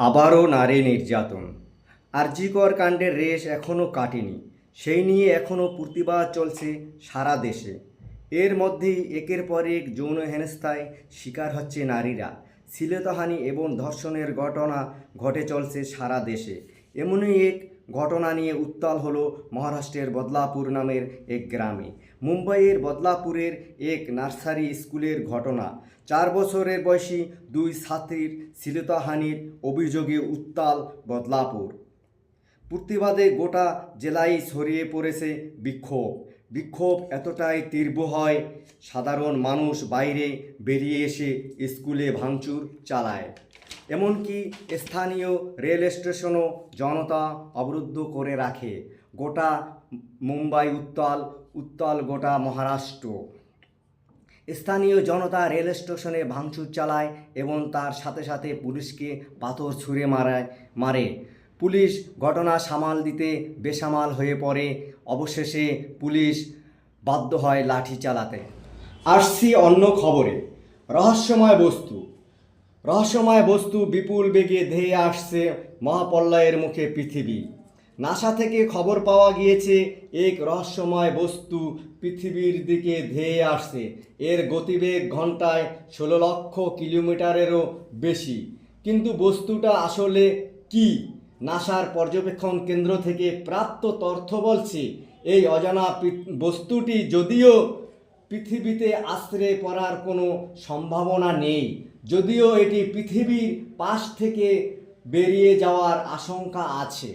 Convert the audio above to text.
আবারও নারী নির্যাতন। আরজিকর কাণ্ডের রেশ এখনও কাটেনি। সেই নিয়ে এখনও প্রতিবাদ চলছে সারা দেশে। এর মধ্যেই একের পর এক যৌন হেনস্থায় শিকার হচ্ছে নারীরা। শ্লীলতাহানি এবং ধর্ষণের ঘটনা ঘটে চলছে সারা দেশে। এমনই এক ঘটনা নিয়ে উত্তাল হলো মহারাষ্ট্রের বদলাপুর নামের এক গ্রামে। মুম্বাইয়ের বদলাপুরের এক নার্সারি স্কুলের ঘটনা। চার বছরের বয়সী দুই ছাত্রীর শ্লীলতাহানির অভিযোগে উত্তাল বদলাপুর। প্রতিবাদে গোটা জেলায় ছড়িয়ে পড়েছে বিক্ষোভ। বিক্ষোভ এতটাই তীব্র হয়, সাধারণ মানুষ বাইরে বেরিয়ে এসে স্কুলে ভাঙচুর চালায়। এমনকি স্থানীয় রেল স্টেশনও জনতা অবরুদ্ধ করে রাখে। গোটা মুম্বাই উত্তাল উত্তাল গোটা মহারাষ্ট্র। স্থানীয় জনতা রেল স্টেশনে ভাঙচুর চালায় এবং তার সাথে সাথে পুলিশকে পাথর ছুঁড়ে মারায়, মারে। পুলিশ ঘটনা সামাল দিতে বেসামাল হয়ে পড়ে। অবশেষে পুলিশ বাধ্য হয় লাঠি চালাতে। আসছি অন্য খবরে। রহস্যময় বস্তু। রহস্যময় বস্তু বিপুল বেগে ধেয়ে আসছে মহাপল্লয়ের মুখে পৃথিবী। নাসা থেকে খবর পাওয়া গিয়েছে, এক রহস্যময় বস্তু পৃথিবীর দিকে ধেয়ে আসছে। এর গতিবেগ ঘন্টায় ষোলো লক্ষ কিলোমিটারেরও বেশি। কিন্তু বস্তুটা আসলে কি? নাসার পর্যবেক্ষণ কেন্দ্র থেকে প্রাপ্ত তথ্য বলছে, এই অজানা বস্তুটি যদিও পৃথিবীতে আশ্রয় পড়ার কোনো সম্ভাবনা নেই। যদিও এটি পৃথিবীর পাশ থেকে বেরিয়ে যাওয়ার আশঙ্কা আছে।